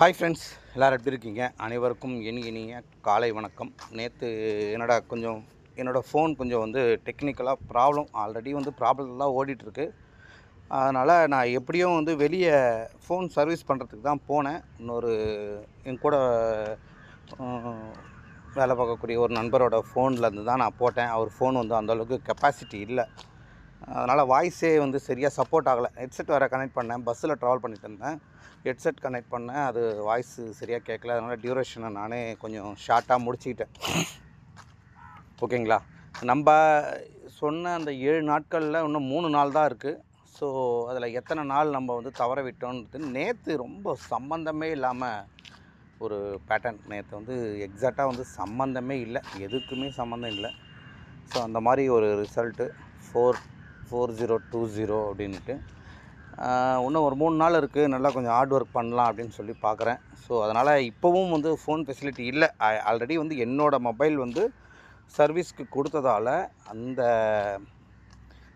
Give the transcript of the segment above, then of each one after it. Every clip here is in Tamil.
ஹாய் ஃப்ரெண்ட்ஸ் எல்லோரும் எப்படி இருக்கீங்க? அனைவருக்கும் இனி இனிய காலை வணக்கம். நேற்று என்னோட கொஞ்சம் என்னோடய ஃபோன் கொஞ்சம் வந்து டெக்னிக்கலாக ப்ராப்ளம் ஆல்ரெடி வந்து ப்ராப்ளம்லாம் ஓடிட்டுருக்கு. அதனால் நான் எப்படியும் வந்து வெளியே ஃபோன் சர்வீஸ் பண்ணுறதுக்கு தான் போனேன். இன்னொரு என் கூட வேலை பார்க்கக்கூடிய ஒரு நண்பரோட ஃபோன்லேருந்து தான் நான் போட்டேன். அவர் ஃபோன் வந்து அந்தளவுக்கு கெப்பாசிட்டி இல்லை. அதனால் வாய்ஸே வந்து சரியாக சப்போர்ட் ஆகலை. ஹெட்செட் வேறு கனெக்ட் பண்ணேன். பஸ்ஸில் ட்ராவல் பண்ணிட்டு இருந்தேன். ஹெட்செட் கனெக்ட் பண்ணேன். அது வாய்ஸ் சரியாக கேட்கல அதனால் டியூரேஷனை நானே கொஞ்சம் ஷார்ட்டாக முடிச்சுக்கிட்டேன். ஓகேங்களா? நம்ம சொன்ன அந்த ஏழு நாட்களில் இன்னும் மூணு நாள் தான் இருக்குது ஸோ அதில் எத்தனை நாள் நம்ம வந்து தவற விட்டோன்றது நேற்று ரொம்ப சம்மந்தமே இல்லாமல் ஒரு பேட்டர்ன் நேற்று வந்து எக்ஸாக்டாக வந்து சம்மந்தமே இல்லை. எதுக்குமே சம்மந்தம் இல்லை. ஸோ அந்த மாதிரி ஒரு result four four zero two zero அப்படின்ட்டு இன்னும் ஒரு மூணு நாள் இருக்குது நல்லா கொஞ்சம் ஹார்ட் ஒர்க் பண்ணலாம் அப்படின்னு சொல்லி பார்க்குறேன் ஸோ அதனால் இப்போவும் வந்து ஃபோன் ஃபெசிலிட்டி இல்லை. ஆல்ரெடி வந்து என்னோடய மொபைல் வந்து சர்வீஸ்க்கு கொடுத்ததால் அந்த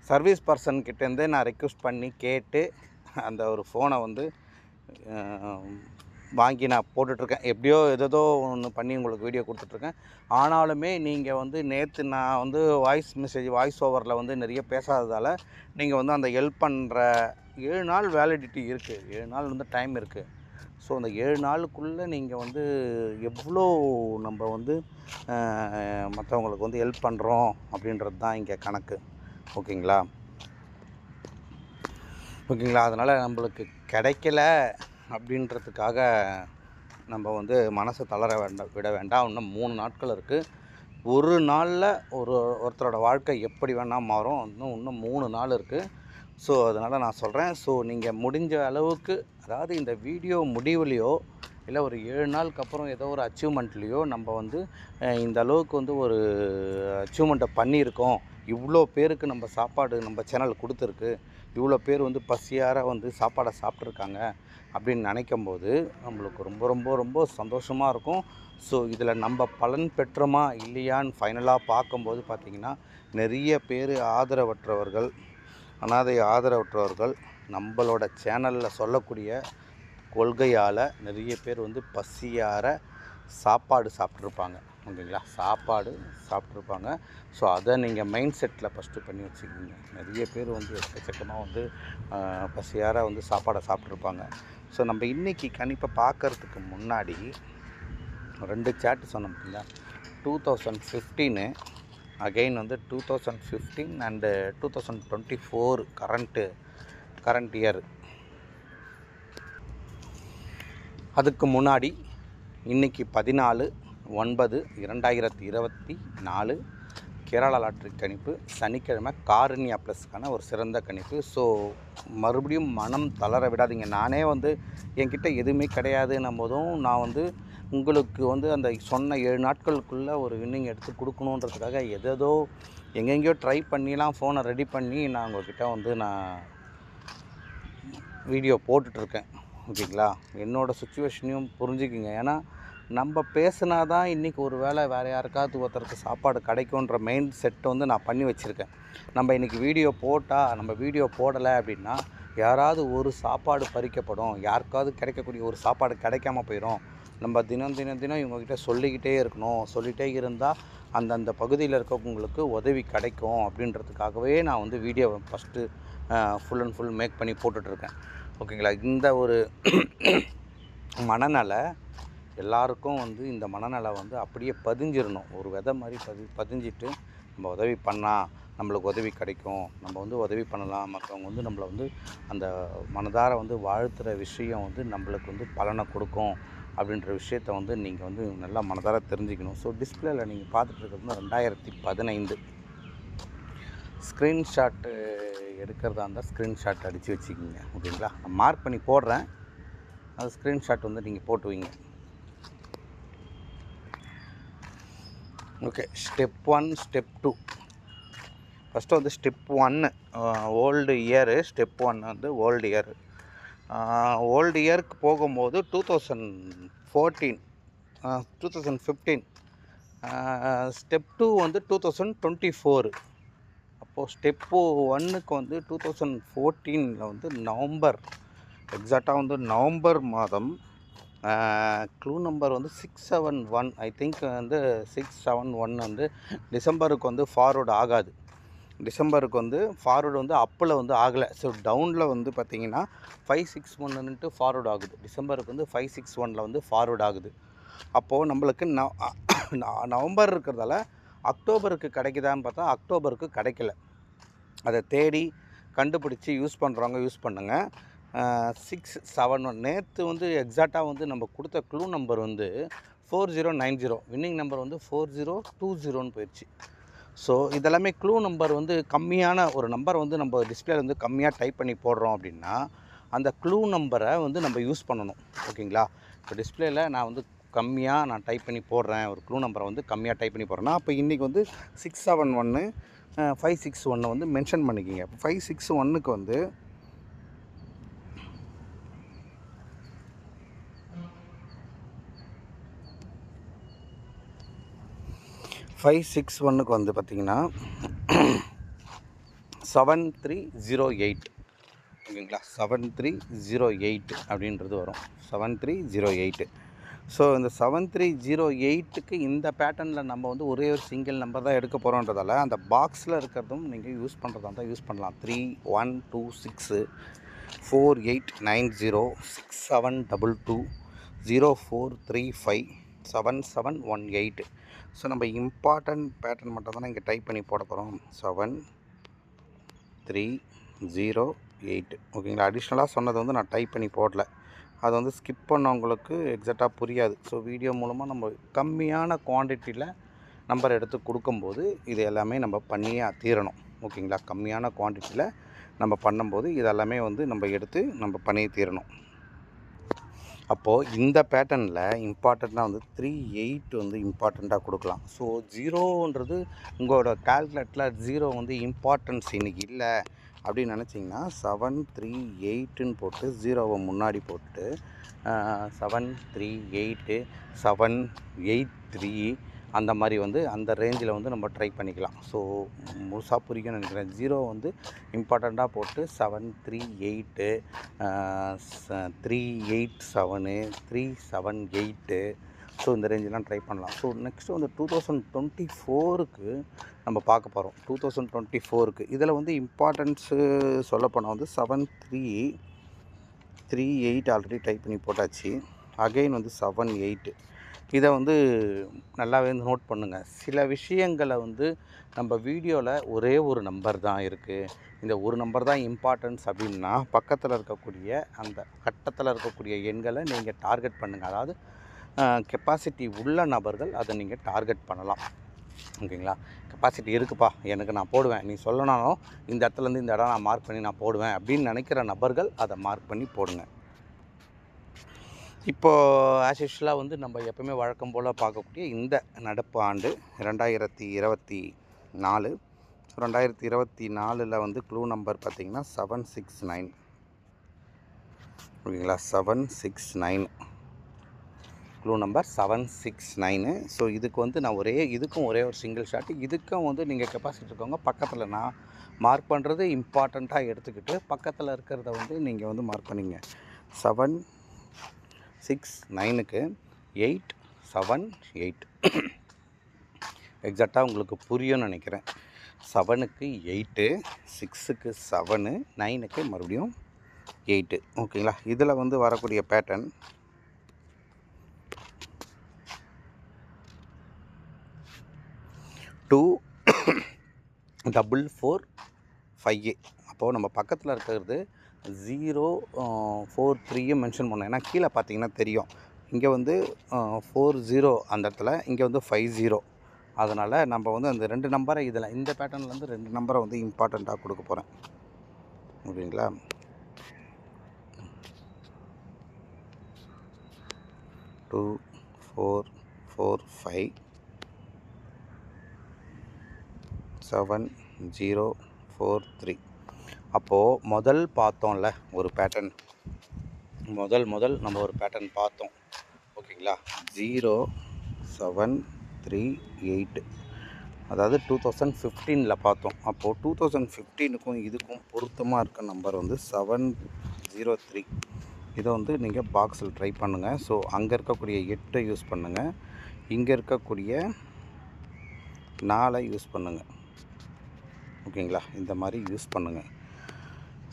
சர்வீஸ் பர்சன்கிட்டேருந்தே நான் ரெக்வஸ்ட் பண்ணி கேட்டு அந்த ஒரு ஃபோனை வந்து வாங்கி நான் போட்டுட்ருக்கேன். எப்படியோ ஏதோ ஒன்று பண்ணி உங்களுக்கு வீடியோ கொடுத்துட்ருக்கேன். ஆனாலுமே நீங்கள் வந்து நேற்று நான் வந்து வாய்ஸ் மெசேஜ் வாய்ஸ் ஓவரில் வந்து நிறைய பேசாததால் நீங்கள் வந்து அந்த ஹெல்ப் பண்ணுற ஏழு நாள் வேலிடிட்டி இருக்குது ஏழு நாள் வந்து டைம் இருக்குது ஸோ அந்த ஏழு நாளுக்குள்ளே நீங்கள் வந்து எவ்வளோ நம்ம வந்து மற்றவங்களுக்கு வந்து ஹெல்ப் பண்ணுறோம் அப்படின்றது தான் இங்கே கணக்கு. ஓகேங்களா? ஓகேங்களா? அதனால் நம்மளுக்கு கிடைக்கல. அப்படின்றதுக்காக நம்ம வந்து மனசை தளர வேண்டாம் விட வேண்டாம். இன்னும் மூணு நாட்கள் இருக்குது ஒரு நாளில் ஒரு ஒருத்தரோட வாழ்க்கை எப்படி வேணால் மாறும். இன்னும் இன்னும் மூணு நாள் இருக்குது ஸோ அதனால் நான் சொல்கிறேன் ஸோ நீங்கள் முடிஞ்ச அளவுக்கு அதாவது இந்த வீடியோ முடிவுலையோ இல்லை ஒரு ஏழு நாளுக்கு அப்புறம் ஏதோ ஒரு அச்சீவ்மெண்ட்லேயோ நம்ம வந்து இந்த அளவுக்கு வந்து ஒரு அச்சீவ்மெண்ட்டை பண்ணியிருக்கோம். இவ்வளோ பேருக்கு நம்ம சாப்பாடு நம்ம சேனல் கொடுத்துருக்கு. இவ்வளோ பேர் வந்து பசியார வந்து சாப்பாடை சாப்பிட்ருக்காங்க அப்படின்னு நினைக்கும் போது நம்மளுக்கு ரொம்ப ரொம்ப ரொம்ப சந்தோஷமாக இருக்கும். ஸோ இதில் நம்ம பலன் பெற்றோமா இல்லையான்னு ஃபைனலாக பார்க்கும்போது பார்த்திங்கன்னா நிறைய பேர் ஆதரவற்றவர்கள் அனாதை ஆதரவற்றவர்கள் நம்மளோட சேனலில் சொல்லக்கூடிய கொள்கையால் நிறைய பேர் வந்து பசியார சாப்பாடு சாப்பிட்ருப்பாங்க ஓகேங்களா சாப்பாடு சாப்பிட்ருப்பாங்க ஸோ அதை நீங்கள் மைண்ட் செட்டில் ஃபஸ்ட்டு பண்ணி வச்சுக்கிங்க. நிறைய பேர் வந்து எக்கச்சக்கமாக வந்து பசியாராக பசியார வந்து சாப்பாடை சாப்பிட்ருப்பாங்க ஸோ நம்ம இன்றைக்கி கணிப்பை பார்க்கறதுக்கு முன்னாடி ரெண்டு சேட்டு சொன்னோம் அப்படின்னா டூ தௌசண்ட் ஃபிஃப்டீனு அகெயின் வந்து two thousand fifteen and two thousand twenty four current current year அதுக்கு முன்னாடி இன்றைக்கி பதினாலு ஒன்பது இரண்டாயிரத்தி இருபத்தி நாலு கேரளா லாட்ரி கணிப்பு சனிக்கிழமை காரண்யா ப்ளஸ்க்கான ஒரு சிறந்த கணிப்பு. ஸோ மறுபடியும் மனம் தளர விடாதீங்க. நானே வந்து என்கிட்ட எதுவுமே கிடையாதுன்னும் போதும் நான் வந்து உங்களுக்கு வந்து அந்த சொன்ன ஏழு நாட்களுக்குள்ளே ஒரு வின்னிங் எடுத்து கொடுக்கணுன்றதுக்காக எதேதோ எங்கெங்கேயோ ட்ரை பண்ணிலாம் ஃபோனை ரெடி பண்ணி நான் உங்கள்கிட்ட வந்து நான் வீடியோ போட்டுட்ருக்கேன். ஓகேங்களா என்னோடய சுச்சுவேஷனையும் புரிஞ்சுக்கிங்க. ஏன்னா நம்ம பேசுனா தான் இன்றைக்கி ஒரு வேளை வேறு யாருக்காவது ஒருத்தருக்கு சாப்பாடு கிடைக்குன்ற மெயின் செட்டை வந்து நான் பண்ணி வச்சுருக்கேன். நம்ம இன்றைக்கி வீடியோ போட்டால் நம்ம வீடியோ போடலை அப்படின்னா யாராவது ஒரு சாப்பாடு பறிக்கப்படும். யாருக்காவது கிடைக்கக்கூடிய ஒரு சாப்பாடு கிடைக்காம போயிடும் நம்ம தினம் தினம் தினம் இவங்ககிட்ட சொல்லிக்கிட்டே இருக்கணும். சொல்லிகிட்டே இருந்தால் அந்தந்த பகுதியில் இருக்கவங்களுக்கு உதவி கிடைக்கும் அப்படின்றதுக்காகவே நான் வந்து வீடியோவை first full and full make பண்ணி போட்டுட்ருக்கேன் ஓகேங்களா? இந்த ஒரு மனநலை எல்லாருக்கும் வந்து இந்த மனநலை வந்து அப்படியே பதிஞ்சிடணும் ஒரு விதை மாதிரி பதி பதிஞ்சிட்டு நம்ம உதவி பண்ணால் நம்மளுக்கு உதவி கிடைக்கும். நம்ம வந்து உதவி பண்ணலாம். மற்றவங்க வந்து நம்மளை வந்து அந்த மனதார வந்து வாழ்த்துற விஷயம் வந்து நம்மளுக்கு வந்து பலனை கொடுக்கும் அப்படின்ற விஷயத்த வந்து நீங்கள் வந்து நல்லா மனதார தெரிஞ்சுக்கணும். ஸோ டிஸ்பிளேயில் நீங்கள் பார்த்துட்டு இருக்கிறது வந்து ரெண்டாயிரத்தி பதினைந்து. ஸ்க்ரீன்ஷாட்டு எடுக்கிறதா இருந்தால் ஸ்க்ரீன்ஷாட் அடித்து வச்சுக்கிங்க. ஓகேங்களா? நான் மார்க் பண்ணி போடுறேன். அது ஸ்க்ரீன்ஷாட் வந்து நீங்கள் போட்டு okay step one step two first வந்து ஸ்டெப் ஒன்று ஓல்டு இயரு ஸ்டெப் ஒன் வந்து ஓல்டு இயர் ஓல்டு இயருக்கு போகும்போது two thousand fourteen two thousand fifteen step two வந்து டூ தௌசண்ட் டுவெண்ட்டி ஃபோரு அப்போது ஸ்டெப்பு ஒன்னுக்கு வந்து டூ தௌசண்ட் ஃபோர்டீனில் வந்து நவம்பர் எக்ஸாக்டாக வந்து நவம்பர் மாதம் க்ளூ நம்பர் வந்து six seven one I think வந்து சிக்ஸ் செவன் ஒன் வந்து டிசம்பருக்கு வந்து ஃபார்வர்டு ஆகாது. டிசம்பருக்கு வந்து ஃபார்வர்டு வந்து அப்பில் வந்து ஆகலை. ஸோ டவுனில் வந்து பார்த்தீங்கன்னா ஃபைவ் சிக்ஸ் ஒன்னுட்டு ஃபார்வர்டு ஆகுது. டிசம்பருக்கு வந்து ஃபைவ் சிக்ஸ் ஒனில் வந்து ஃபார்வர்டு ஆகுது. அப்போது நம்மளுக்கு ந- நவம்பர் இருக்கிறதால அக்டோபருக்கு கிடைக்குதான்னு பார்த்தா அக்டோபருக்கு கிடைக்கல. அதை தேடி கண்டுபிடிச்சி யூஸ் பண்ணுறவங்க யூஸ் பண்ணுங்கள் சிக்ஸ் செவன் ஒன் நேற்று வந்து எக்ஸாக்டாக வந்து நம்ம கொடுத்த க்ளூ நம்பர் வந்து four zero nine zero winning number வந்து ஃபோர் ஜீரோ டூ ஜீரோன்னு போயிடுச்சு ஸோ இதெல்லாமே க்ளூ நம்பர் வந்து கம்மியான ஒரு நம்பர் வந்து நம்ம டிஸ்பிளேல வந்து கம்மியாக டைப் பண்ணி போடுறோம் அப்படின்னா அந்த க்ளூ நம்பரை வந்து நம்ம யூஸ் பண்ணணும். ஓகேங்களா? இப்போ டிஸ்பிளேல நான் வந்து கம்மியாக நான் டைப் பண்ணி போடுறேன். ஒரு க்ளூ நம்பரை வந்து கம்மியாக டைப் பண்ணி போடுறேன்னா அப்போ இன்றைக்கி வந்து சிக்ஸ் செவன் ஒன்று ஃபைவ் சிக்ஸ் ஒன்னை வந்து மென்ஷன் பண்ணிக்கிங்க. ஃபைவ் சிக்ஸ் ஒன்னுக்கு வந்து ஃபைவ் சிக்ஸ் ஒன்னுக்கு வந்து பார்த்தீங்கன்னா செவன் த்ரீ ஜீரோ எயிட் ஓகேங்களா? செவன் த்ரீ ஜீரோ எயிட் அப்படின்றது வரும். Seven three zero eight so இந்த செவன் த்ரீ ஜீரோ எயிட்டுக்கு இந்த பேட்டர்னில் நம்ம வந்து ஒரே ஒரு சிங்கிள் நம்பர் தான் எடுக்க போகிறோன்றதால அந்த பாக்ஸில் இருக்கிறதும் நீங்கள் யூஸ் பண்ணுறதா இருந்தால் யூஸ் பண்ணலாம். Three one two six four eight nine zero six seven double two zero four three five seven seven one eight so நம்ம இம்பார்ட்டண்ட் பேட்டர்ன் மட்டும் தான் இங்கே டைப் பண்ணி போட போகிறோம் செவன் த்ரீ ஜீரோ எயிட் ஓகேங்களா அடிஷ்னலாக சொன்னது வந்து நான் டைப் பண்ணி போடல. அது வந்து ஸ்கிப் பண்ணவங்களுக்கு எக்ஸாக்டாக புரியாது. ஸோ வீடியோ மூலமாக நம்ம கம்மியான குவான்டிட்டியில் நம்பர் எடுத்து கொடுக்கும்போது இது எல்லாமே நம்ம பண்ணியே தீரணும். ஓகேங்களா கம்மியான குவான்டிட்டியில் நம்ம பண்ணும்போது இதெல்லாமே வந்து நம்ம எடுத்து நம்ம பண்ணி தீரணும். அப்போது இந்த பேட்டர்னில் இம்பார்ட்டண்ட்டாக வந்து த்ரீ எயிட் வந்து இம்பார்ட்டண்ட்டாக கொடுக்கலாம். ஸோ ஜீரோன்றது உங்களோட கால்குலேட்டில் ஜீரோ வந்து இம்பார்ட்டன்ஸ் இன்றைக்கி இல்லை அப்படின்னு நினச்சிங்கன்னா செவன் த்ரீ எயிட்டுன்னு போட்டு ஜீரோவை முன்னாடி போட்டு seven three eight seven eight three அந்த மாதிரி வந்து அந்த ரேஞ்சில் வந்து நம்ம ட்ரை பண்ணிக்கலாம். ஸோ முழுசாக புரியும்னு நினைக்கிறேன். ஜீரோ வந்து இம்பார்ட்டண்ட்டாக போட்டு seven three eight three eight seven three seven eight so இந்த ரேஞ்செலாம் ட்ரை பண்ணலாம். ஸோ நெக்ஸ்ட்டு வந்து டூ தௌசண்ட் டுவெண்ட்டி ஃபோருக்கு நம்ம பார்க்க போகிறோம் டூ தௌசண்ட் டுவெண்ட்டி ஃபோருக்கு இதில் வந்து இம்பார்ட்டன்ஸு சொல்லப்போனால் வந்து seven three three eight already type பண்ணி போட்டாச்சு. அகைன் வந்து செவன் எயிட்டு இதை வந்து நல்லாவே வந்து நோட் பண்ணுங்கள் சில விஷயங்களை வந்து நம்ம வீடியோவில் ஒரே ஒரு நம்பர் தான் இருக்குது இந்த ஒரு நம்பர் தான் இம்பார்ட்டன்ஸ் அப்படின்னா பக்கத்தில் இருக்கக்கூடிய அந்த கட்டத்தில் இருக்கக்கூடிய எண்களை நீங்கள் டார்கெட் பண்ணுங்கள் அதாவது கெப்பாசிட்டி உள்ள நபர்கள் அதை நீங்கள் டார்கெட் பண்ணலாம். ஓகேங்களா? கெப்பாசிட்டி இருக்குப்பா எனக்கு நான் போடுவேன். நீ சொல்லனாலும் இந்த இடத்துலேருந்து இந்த இடம் நான் மார்க் பண்ணி நான் போடுவேன் அப்படின்னு நினைக்கிற நபர்கள் அதை மார்க் பண்ணி போடுங்க. இப்போது ஆஸ் யூஷுவலாக வந்து நம்ம எப்பவுமே வழக்கம் போல் பார்க்கக்கூடிய இந்த நடப்பு ஆண்டு ரெண்டாயிரத்தி இருபத்தி நாலு. ரெண்டாயிரத்தி இருபத்தி நாலில் வந்து க்ளூ நம்பர் பார்த்திங்கன்னா செவன் சிக்ஸ் நைன் ஓகேங்களா? Seven six nine clue number seven six nine so இதுக்கு வந்து நான் ஒரே இதுக்கும் ஒரே ஒரு சிங்கிள் ஷாட்டு இதுக்கும் வந்து நீங்கள் கெப்பாசிட்டி இருக்கவங்க பக்கத்தில் நான் மார்க் பண்ணுறது இம்பார்ட்டண்ட்டாக எடுத்துக்கிட்டு பக்கத்தில் இருக்கிறத வந்து நீங்கள் வந்து மார்க் பண்ணிங்க. செவன் சிக்ஸ் நைனுக்கு எயிட் செவன் எயிட். எக்ஸாக்டாக உங்களுக்கு புரியும்னு நினைக்கிறேன். செவனுக்கு எயிட்டு சிக்ஸுக்கு செவனு நைனுக்கு மறுபடியும் எயிட்டு. ஓகேங்களா? இதில் வந்து வரக்கூடிய pattern two double four five அப்போது நம்ம பக்கத்தில் இருக்கிறது ஜீரோ ஃபோர் த்ரீயும் மென்ஷன் பண்ணேன். ஏன்னா கீழே பார்த்தீங்கன்னா தெரியும். இங்கே வந்து ஃபோர் ஜீரோ அந்த இடத்துல இங்கே வந்து ஃபைவ் ஜீரோ அதனால் நம்ம வந்து அந்த ரெண்டு நம்பரை இதில் இந்த பேட்டர்ன்லேருந்து ரெண்டு நம்பரை வந்து இம்பார்ட்டண்ட்டாக கொடுக்க போகிறேன் ஓகேங்களா? Two four four five seven zero four three அப்போது முதல் பார்த்தோம்ல ஒரு பேட்டர்ன் முதல் முதல் நம்ம ஒரு பேட்டர்ன் பார்த்தோம். ஓகேங்களா? ஜீரோ செவன் த்ரீ எயிட்டு அதாவது டூ தௌசண்ட் ஃபிஃப்டீனில் பார்த்தோம். அப்போது டூ தௌசண்ட் ஃபிஃப்டீனுக்கும் இதுக்கும் பொருத்தமாக இருக்க நம்பர் வந்து செவன் ஜீரோ த்ரீ இதை வந்து நீங்கள் பாக்ஸில் ட்ரை பண்ணுங்கள் ஸோ அங்கே இருக்கக்கூடிய எட்டை யூஸ் பண்ணுங்கள் இங்கே இருக்கக்கூடிய நாளை யூஸ் பண்ணுங்கள் ஓகேங்களா? இந்த மாதிரி யூஸ் பண்ணுங்கள்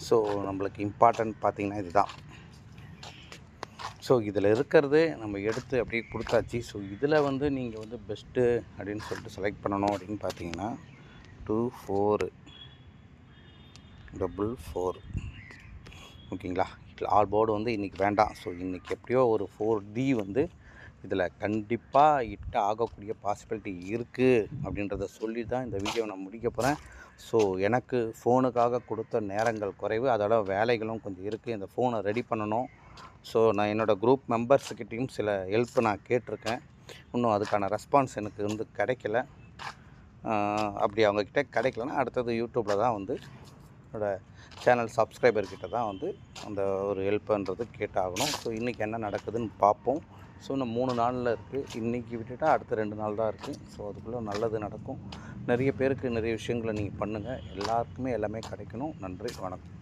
ஸோ நம்மளுக்கு இம்பார்ட்டன்ட் பார்த்திங்கன்னா இதுதான். ஸோ இதில் இருக்கிறது நம்ம எடுத்து அப்படியே கொடுத்தாச்சு. ஸோ இதில் வந்து நீங்கள் வந்து பெஸ்ட்டு அப்படின்னு சொல்லிட்டு செலக்ட் பண்ணணும் அப்படின்னு பார்த்தீங்கன்னா டூ ஃபோரு டபுள் ஃபோர் ஓகேங்களா ஆல் போர்டு வந்து இன்றைக்கி வேண்டாம். ஸோ இன்றைக்கி எப்படியோ ஒரு ஃபோர் டி வந்து இதில் கண்டிப்பாக இட்ட ஆகக்கூடிய பாசிபிலிட்டி இருக்குது அப்படின்றத சொல்லி தான் இந்த வீடியோவை நான் முடிக்க போகிறேன் ஸோ எனக்கு ஃபோனுக்காக கொடுத்த நேரங்கள் குறைவு. அதோட வேலைகளும் கொஞ்சம் இருக்குது இந்த ஃபோனை ரெடி பண்ணணும். ஸோ நான் என்னோடய குரூப் மெம்பர்ஸுக்கிட்டேயும் சில ஹெல்ப் நான் கேட்டிருக்கேன். இன்னும் அதுக்கான ரெஸ்பான்ஸ் எனக்கு வந்து கிடைக்கல. அப்படி அவங்கக்கிட்ட கிடைக்கலன்னா அடுத்தது யூடியூப்பில் தான் வந்து என்னோடய சேனல் சப்ஸ்கிரைபர்கிட்ட தான் வந்து அந்த ஒரு ஹெல்ப்புன்றது கேட்டாகணும். ஸோ இன்றைக்கி என்ன நடக்குதுன்னு பார்ப்போம். ஸோ நம்ம மூணு நாளில் இருக்குது இன்றைக்கி விட்டுட்டா அடுத்த ரெண்டு நாள் தான் இருக்குது ஸோ அதுக்குள்ளே நல்லது நடக்கும். நிறைய பேருக்கு நிறைய விஷயங்களை நீங்கள் பண்ணுங்கள் எல்லாருக்குமே எல்லாமே கிடைக்கணும். நன்றி. வணக்கம்.